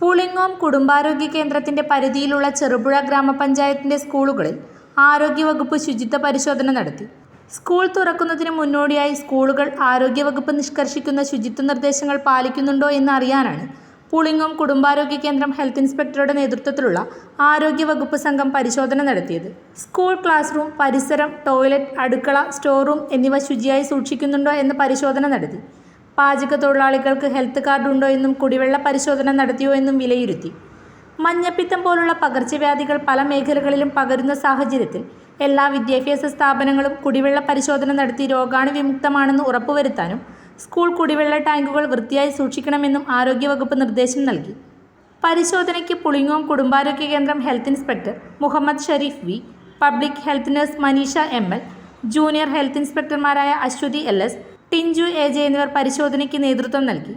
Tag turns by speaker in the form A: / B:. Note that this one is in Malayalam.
A: പുളിങ്ങോം കുടുംബാരോഗ്യ കേന്ദ്രത്തിന്റെ പരിധിയിലുള്ള ചെറുപുഴ ഗ്രാമപഞ്ചായത്തിന്റെ സ്കൂളുകളിൽ ആരോഗ്യവകുപ്പ് ശുചിത്വ പരിശോധന നടത്തി. സ്കൂൾ തുറക്കുന്നതിന് മുന്നോടിയായി സ്കൂളുകൾ ആരോഗ്യവകുപ്പ് നിഷ്കർഷിക്കുന്ന ശുചിത്വ നിർദ്ദേശങ്ങൾ പാലിക്കുന്നുണ്ടോ എന്ന് അറിയാനാണ് പുളിങ്ങോം കുടുംബാരോഗ്യ കേന്ദ്രം ഹെൽത്ത് ഇൻസ്പെക്ടറുടെ നേതൃത്വത്തിലുള്ള ആരോഗ്യ വകുപ്പ് സംഘം പരിശോധന നടത്തിയത്. സ്കൂൾ ക്ലാസ് റൂം പരിസരം ടോയ്ലറ്റ് അടുക്കള സ്റ്റോർ റൂം എന്നിവ ശുചിയായി സൂക്ഷിക്കുന്നുണ്ടോ എന്ന് പരിശോധന നടത്തി. പാചക തൊഴിലാളികൾക്ക് ഹെൽത്ത് കാർഡ് ഉണ്ടോ എന്നും കുടിവെള്ള പരിശോധന നടത്തിയോ എന്നും വിലയിരുത്തി. മഞ്ഞപ്പിത്തം പോലുള്ള പകർച്ചവ്യാധികൾ പല മേഖലകളിലും പകരുന്ന സാഹചര്യത്തിൽ എല്ലാ വിദ്യാഭ്യാസ സ്ഥാപനങ്ങളും കുടിവെള്ള പരിശോധന നടത്തി രോഗാണുവിമുക്തമാണെന്ന് ഉറപ്പുവരുത്താനും സ്കൂൾ കുടിവെള്ള ടാങ്കുകൾ വൃത്തിയായി സൂക്ഷിക്കണമെന്നും ആരോഗ്യവകുപ്പ് നിർദ്ദേശം നൽകി. പരിശോധനയ്ക്ക് പുളിങ്ങോം കുടുംബാരോഗ്യ കേന്ദ്രം health inspector Muhammad Sharif V. Public health nurse Manisha M. L. Junior health ഇൻസ്പെക്ടർമാരായ Aswathy L. S. Tinju A J എന്നിവർ പരിശോധനയ്ക്ക് നേതൃത്വം നൽകി.